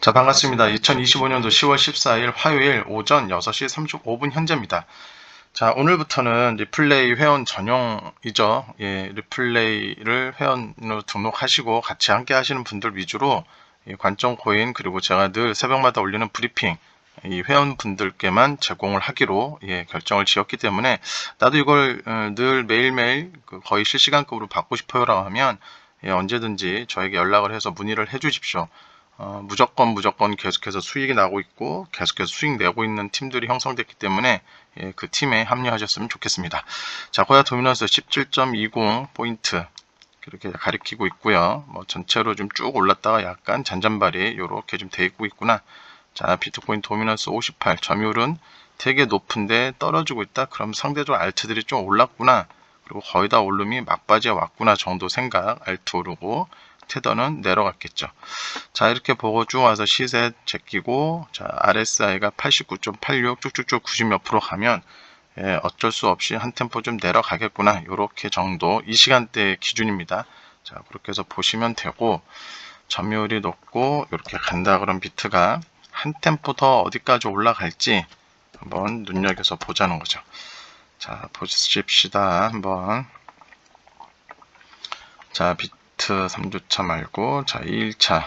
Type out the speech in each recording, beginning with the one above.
자, 반갑습니다. 2025년도 10월 14일 화요일 오전 6시 35분 현재입니다. 자, 오늘부터는 리플레이 회원 전용이죠. 예, 리플레이를 회원으로 등록하시고 같이 함께 하시는 분들 위주로 이 관점 코인 그리고 제가 늘 새벽마다 올리는 브리핑 이 회원분들께만 제공을 하기로 예, 결정을 지었기 때문에 나도 이걸 어, 늘 매일매일 그 거의 실시간급으로 받고 싶어요라고 하면 예, 언제든지 저에게 연락을 해서 문의를 해 주십시오. 어, 무조건 무조건 계속해서 수익이 나고 있고 계속해서 수익 내고 있는 팀들이 형성됐기 때문에 예, 그 팀에 합류하셨으면 좋겠습니다. 자, 고야 도미너스 17.20 포인트 이렇게 가리키고 있고요. 뭐 전체로 좀 쭉 올랐다가 약간 잔잔발이 이렇게 좀 돼 있고 있구나. 자, 비트코인 도미너스 58 점유율은 되게 높은데 떨어지고 있다. 그럼 상대적으로 알트들이 좀 올랐구나. 그리고 거의 다 올름이 막바지에 왔구나 정도 생각 알트 오르고 테더는 내려갔겠죠. 자 이렇게 보고 쭉 와서 시세 제끼고 자 RSI가 89.86 쭉쭉쭉 90몇 프로 가면 예, 어쩔 수 없이 한 템포 좀 내려가겠구나 이렇게 정도 이 시간대 기준입니다. 자 그렇게 해서 보시면 되고 점유율이 높고 이렇게 간다 그런 비트가 한 템포 더 어디까지 올라갈지 한번 눈여겨서 보자는 거죠. 자 보십시다 한번 자 비트 3주차 말고 자 2일차.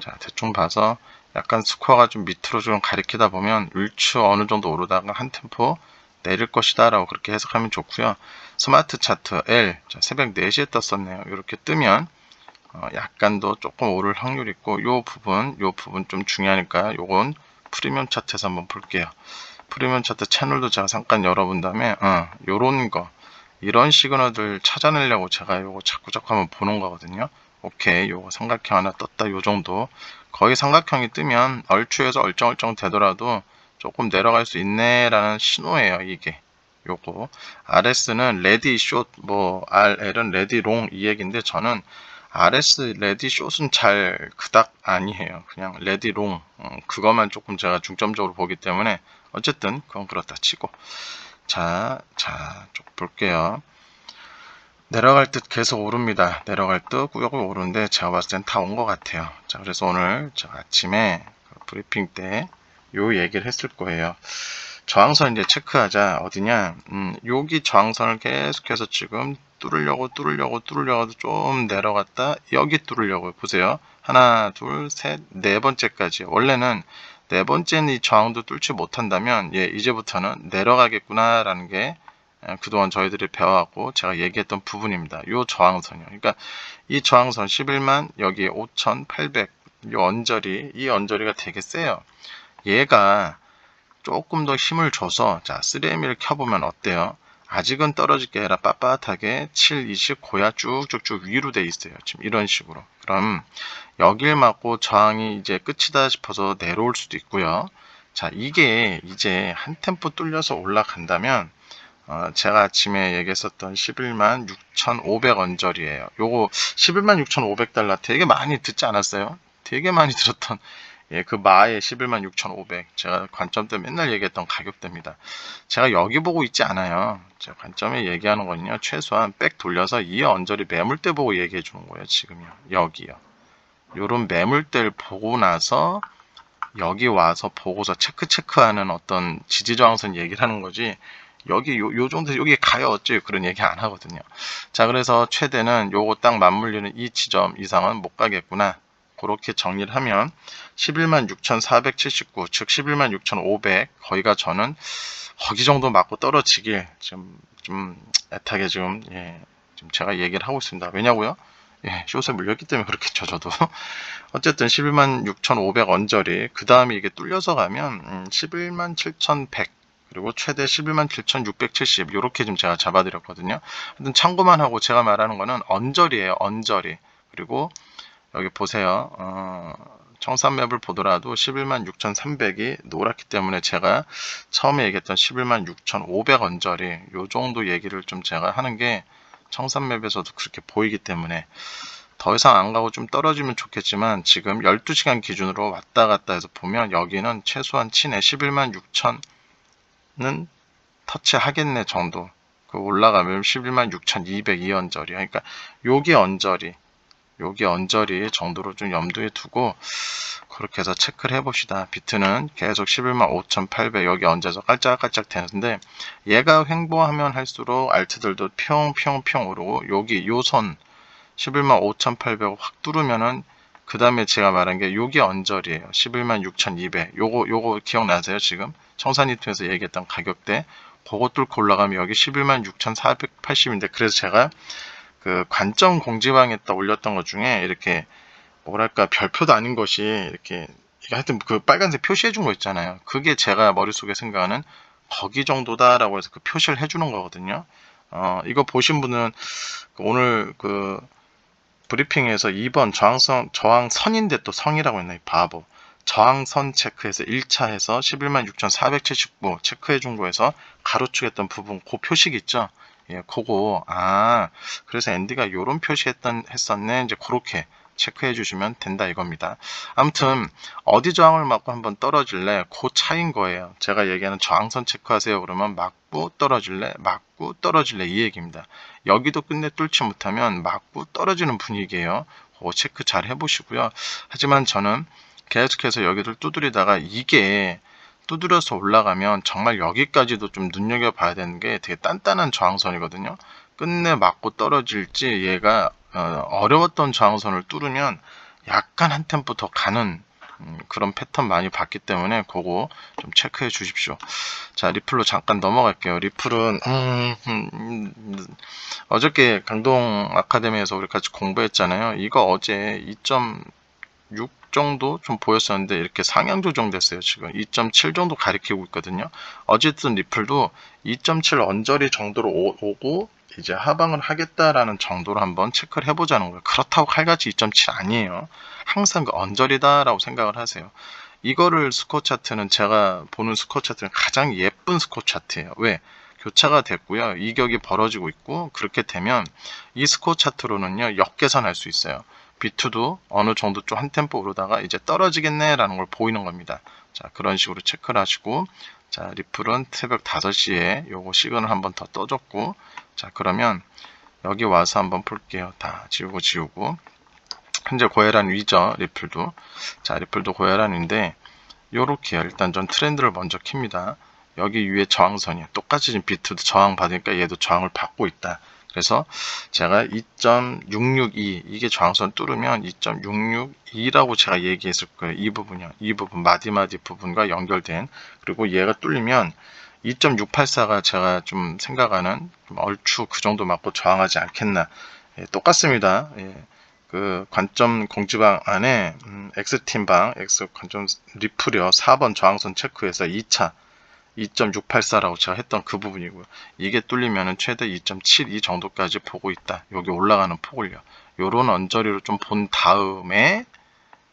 자 대충 봐서 약간 스코어가 좀 밑으로 좀 가리키다 보면 일추 어느 정도 오르다가 한 템포 내릴 것이다 라고 그렇게 해석하면 좋고요. 스마트 차트 L. 자, 새벽 4시에 떴었네요. 이렇게 뜨면 어, 약간 더 조금 오를 확률이 있고 요 부분 요 부분 좀 중요하니까 요건 프리미엄 차트에서 한번 볼게요. 프리미엄 차트 채널도 제가 잠깐 열어본 다음에 어, 요런 거 이런 시그널들 찾아내려고 제가 요거 자꾸 자꾸 한번 보는 거거든요. 오케이 요거 삼각형 하나 떴다 요 정도. 거의 삼각형이 뜨면 얼추에서 얼쩡얼쩡 되더라도 조금 내려갈 수 있네 라는 신호예요 이게. 요거. RS는 레디 숏뭐 RL은 레디 롱 이 얘기인데 저는 RS 레디 숏은 잘 그닥 아니에요. 그냥 레디 롱 어, 그것만 조금 제가 중점적으로 보기 때문에 어쨌든 그건 그렇다 치고 자, 자, 쭉 볼게요. 내려갈 듯 계속 오릅니다. 내려갈 듯 꾸역꾸역 오르는데 제가 봤을 땐 다 온 것 같아요. 자, 그래서 오늘 제가 아침에 그 브리핑 때 요 얘기를 했을 거예요. 저항선 이제 체크하자. 어디냐? 음, 여기 저항선을 계속해서 지금 뚫으려고 뚫으려고 뚫으려고 좀 내려갔다 여기 뚫으려고 보세요. 하나, 둘, 셋, 네 번째까지. 원래는 네 번째는 이 저항도 뚫지 못한다면 예, 이제부터는 내려가겠구나라는 게 예, 그동안 저희들이 배워왔고 제가 얘기했던 부분입니다. 이 저항선이요. 그러니까 이 저항선 11만 여기 5,800 이 언저리 이 언저리가 되게 세요. 얘가 조금 더 힘을 줘서 자 3M을 켜보면 어때요? 아직은 떨어질 게 아니라 빳빳하게 7, 20 고야 쭉쭉쭉 위로 돼 있어요. 지금 이런 식으로. 그럼 여길 맞고 저항이 이제 끝이다 싶어서 내려올 수도 있고요. 자, 이게 이제 한 템포 뚫려서 올라간다면 어, 제가 아침에 얘기했었던 11만 6,500 언저리예요. 요거 11만 6,500 달러 되게 많이 듣지 않았어요? 되게 많이 들었던 예, 그 마의 11만 6,500 제가 관점 때 맨날 얘기했던 가격대입니다. 제가 여기 보고 있지 않아요. 제 관점에 얘기하는 거는요. 최소한 백 돌려서 이 언저리 매물대 보고 얘기해 주는 거예요. 지금요. 여기요. 요런 매물대를 보고 나서 여기 와서 보고서 체크 체크하는 어떤 지지 저항선 얘기를 하는 거지 여기 요, 요 정도 여기 가요 어째 그런 얘기 안 하거든요 자 그래서 최대는 요거 딱 맞물리는 이 지점 이상은 못 가겠구나 그렇게 정리를 하면 11만 6,479, 즉 11만 6,500 거기가 저는 거기 정도 맞고 떨어지길 좀, 좀 애타게 좀, 예, 좀 제가 얘기를 하고 있습니다. 왜냐고요? 예, 숏에 물렸기 때문에 그렇겠죠, 저도. 어쨌든 11만 6,500 언저리, 그 다음에 이게 뚫려서 가면, 음, 11만 7,100, 그리고 최대 11만 7,670, 이렇게 좀 제가 잡아드렸거든요. 하여튼 참고만 하고 제가 말하는 거는 언저리예요, 언저리. 그리고 여기 보세요. 어, 청산맵을 보더라도 11만 6,300이 노랗기 때문에 제가 처음에 얘기했던 11만 6,500 언저리 요 정도 얘기를 좀 제가 하는 게 청산맵에서도 그렇게 보이기 때문에 더 이상 안 가고 좀 떨어지면 좋겠지만 지금 12시간 기준으로 왔다 갔다 해서 보면 여기는 최소한 친해 11만 6천은 터치하겠네 정도. 그 올라가면 11만 6,200 이 언저리. 그러니까 요게 언저리 여기 언저리 정도로 좀 염두에 두고 그렇게 해서 체크를 해봅시다. 비트는 계속 11만 5,800 여기 얹어서 깔짝깔짝 되는데 얘가 횡보하면 할수록 알트들도 평평평 오르고 여기 요선 11만 5,800 확 뚫으면은 그 다음에 제가 말한 게 요게 언저리예요. 11만 6,200 요거 요거 기억나세요 지금? 청산이트에서 얘기했던 가격대 그거 뚫고 올라가면 여기 11만 6,480인데 그래서 제가 그 관점 공지방에다 올렸던 것 중에 이렇게 뭐랄까 별표도 아닌 것이 이렇게 하여튼 그 빨간색 표시해 준 거 있잖아요. 그게 제가 머릿속에 생각하는 거기 정도다라고 해서 그 표시를 해주는 거거든요. 어, 이거 보신 분은 그 오늘 그 브리핑에서 2번 저항선, 저항선인데 또 성이라고 했네, 이 바보. 저항선 체크해서 1차 해서 11만 6,479 체크해 준 거에서 가로축했던 부분, 그 표식 있죠? 예, 그거, 아, 그래서 앤디가 요런 표시했던, 했었네. 이제 그렇게 체크해 주시면 된다 이겁니다. 아무튼 어디 저항을 맞고 한번 떨어질래? 그 차인 거예요. 제가 얘기하는 저항선 체크하세요. 그러면 맞고 떨어질래? 맞고 떨어질래? 이 얘기입니다. 여기도 끝내 뚫지 못하면 맞고 떨어지는 분위기예요. 그거 체크 잘 해보시고요. 하지만 저는 계속해서 여기를 두드리다가 이게 두드려서 올라가면 정말 여기까지도 좀 눈여겨봐야 되는 게 되게 단단한 저항선이거든요. 끝내 맞고 떨어질지 얘가 어, 려웠던 저항선을 뚫으면 약간 한 템포 더 가는 음, 그런 패턴 많이 봤기 때문에 그거 좀 체크해 주십시오. 자 리플로 잠깐 넘어갈게요. 리플은 음, 음, 음, 어저께 강동 아카데미에서 우리 같이 공부했잖아요. 이거 어제 2.6 정도 좀 보였었는데 이렇게 상향 조정됐어요. 지금 2.7 정도 가리키고 있거든요. 어쨌든 리플도 2.7 언저리 정도로 오, 오고 이제 하방을 하겠다라는 정도로 한번 체크를 해보자는 거예요. 그렇다고 칼같이 2.7 아니에요. 항상 그 언저리다라고 생각을 하세요. 이거를 스코 차트는 제가 보는 스코 차트는 가장 예쁜 스코 차트예요. 왜? 교차가 됐고요. 이격이 벌어지고 있고 그렇게 되면 이 스코 차트로는요. 역계산할 수 있어요. 비트도 어느 정도 좀 한 템포 오르다가 이제 떨어지겠네라는 걸 보이는 겁니다. 자 그런 식으로 체크를 하시고 자 리플은 새벽 5시에 요거 시간을 한번 더 떠줬고 자 그러면 여기 와서 한번 볼게요. 다 지우고 지우고 현재 고혈안 위죠 리플도 자 리플도 고혈안 위인데 요렇게요. 일단 전 트렌드를 먼저 킵니다. 여기 위에 저항선이에요. 똑같이 지금 비트도 저항 받으니까 얘도 저항을 받고 있다. 그래서 제가 2.662 이게 저항선 뚫으면 2.662라고 제가 얘기했을 거예요. 이 부분이요. 이 부분 마디마디 부분과 연결된 그리고 얘가 뚫리면 2.684가 제가 좀 생각하는 좀 얼추 그 정도 맞고 저항하지 않겠나. 예, 똑같습니다. 예, 그 관점 공지방 안에 음, X팀방, X 관점 리플이요. 4번 저항선 체크해서 2차 2.684라고 제가 했던 그 부분이고요. 이게 뚫리면 최대 2.72 정도까지 보고 있다. 여기 올라가는 폭을요. 요런 언저리로 좀 본 다음에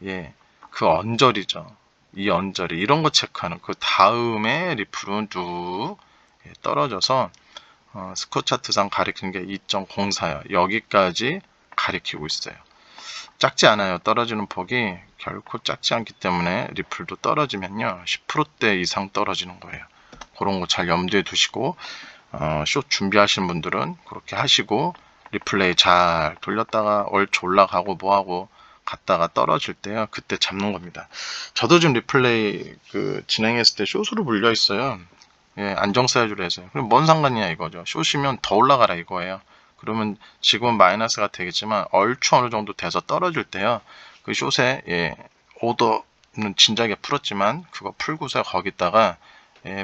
예, 그 언저리죠. 이 언저리 이런 거 체크하는 그 다음에 리플은 쭉 예, 떨어져서 어, 스코 차트상 가리키는 게 2.04요. 여기까지 가리키고 있어요. 작지 않아요. 떨어지는 폭이 결코 작지 않기 때문에 리플도 떨어지면요. 10%대 이상 떨어지는 거예요. 그런 거 잘 염두에 두시고 어, 숏 준비하시는 분들은 그렇게 하시고 리플레이 잘 돌렸다가 얼추 올라가고 뭐하고 갔다가 떨어질 때요. 그때 잡는 겁니다. 저도 지금 리플레이 그 진행했을 때 숏으로 물려 있어요. 예, 안정 사이즈로 해서. 그럼 뭔 상관이냐 이거죠. 숏이면 더 올라가라 이거예요. 그러면 지금은 마이너스가 되겠지만 얼추 어느 정도 돼서 떨어질 때요. 그 숏에 예, 오더는 진작에 풀었지만 그거 풀고서 거기다가 예,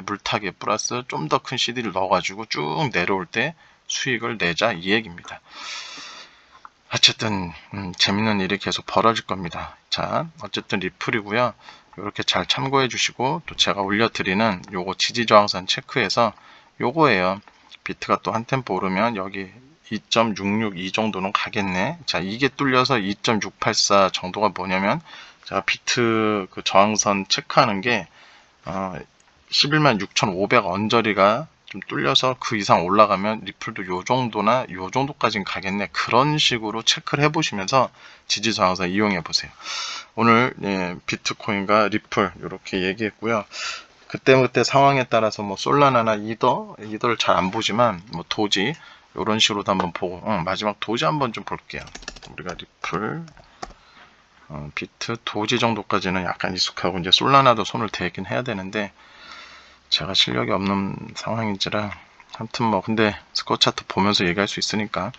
물타기 플러스 좀 더 큰 CD를 넣어가지고 쭉 내려올 때 수익을 내자 이 얘기입니다. 어쨌든 음, 재밌는 일이 계속 벌어질 겁니다. 자, 어쨌든 리플이고요. 이렇게 잘 참고해 주시고 또 제가 올려드리는 요거 지지저항선 체크해서 요거예요. 비트가 또 한 템포 오르면 여기 2.662 정도는 가겠네. 자, 이게 뚫려서 2.684 정도가 뭐냐면 제가 비트 그 저항선 체크하는 게 어, 11만 6,500 언저리가 좀 뚫려서 그 이상 올라가면 리플도 요 정도나 요 정도까지는 가겠네. 그런 식으로 체크를 해보시면서 지지 저항선 이용해 보세요. 오늘 예, 비트코인과 리플 이렇게 얘기했고요. 그때그때 상황에 따라서 뭐 솔라나나 이더, 이더를 잘 안 보지만 뭐 도지 이런 식으로도 한번 보고 어, 마지막 도지 한번 좀 볼게요. 우리가 리플 어, 비트 도지 정도까지는 약간 익숙하고 이제 솔라나도 손을 대긴 해야 되는데 제가 실력이 없는 상황인지라 아무튼 뭐 근데 스코어 차트 보면서 얘기할 수 있으니까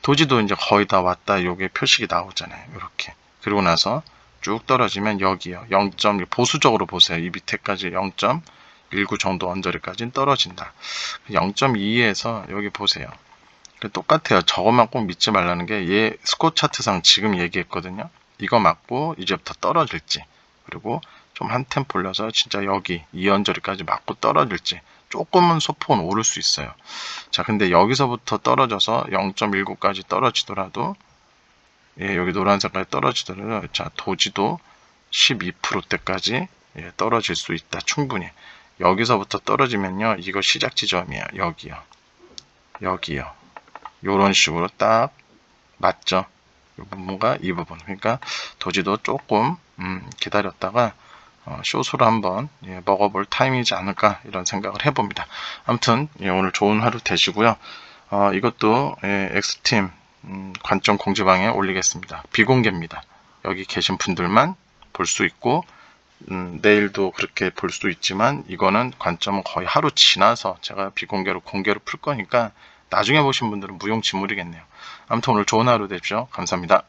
도지도 이제 거의 다 왔다 요게 표식이 나오잖아요 이렇게. 그리고 나서 쭉 떨어지면 여기요 0. 보수적으로 보세요. 이 밑에까지 0.19 정도 언저리까지는 떨어진다. 0.2에서 여기 보세요. 그 똑같아요. 저것만 꼭 믿지 말라는 게 얘 스코어 차트상 지금 얘기했거든요. 이거 맞고 이제부터 떨어질지. 그리고 좀 한 템포 올려서 진짜 여기 이 언저리까지 맞고 떨어질지 조금은 소폭은 오를 수 있어요. 자, 근데 여기서부터 떨어져서 0.19까지 떨어지더라도 예, 여기 노란색까지 떨어지더라도 자, 도지도 12%대까지 예, 떨어질 수 있다. 충분히. 여기서부터 떨어지면요. 이거 시작 지점이에요. 여기요. 여기요. 요런 식으로 딱 맞죠? 이 부분과 이 부분. 그러니까 도지도 조금 음, 기다렸다가 어, 쇼수를 한번 예, 먹어볼 타임이지 않을까 이런 생각을 해봅니다. 아무튼 예, 오늘 좋은 하루 되시고요. 어, 이것도 예, X팀 음, 관점 공지방에 올리겠습니다. 비공개입니다. 여기 계신 분들만 볼 수 있고 음, 내일도 그렇게 볼수 있지만 이거는 관점은 거의 하루 지나서 제가 비공개로 공개로 풀 거니까 나중에 보신 분들은 무용지물이겠네요. 아무튼 오늘 좋은 하루 되십시오. 감사합니다.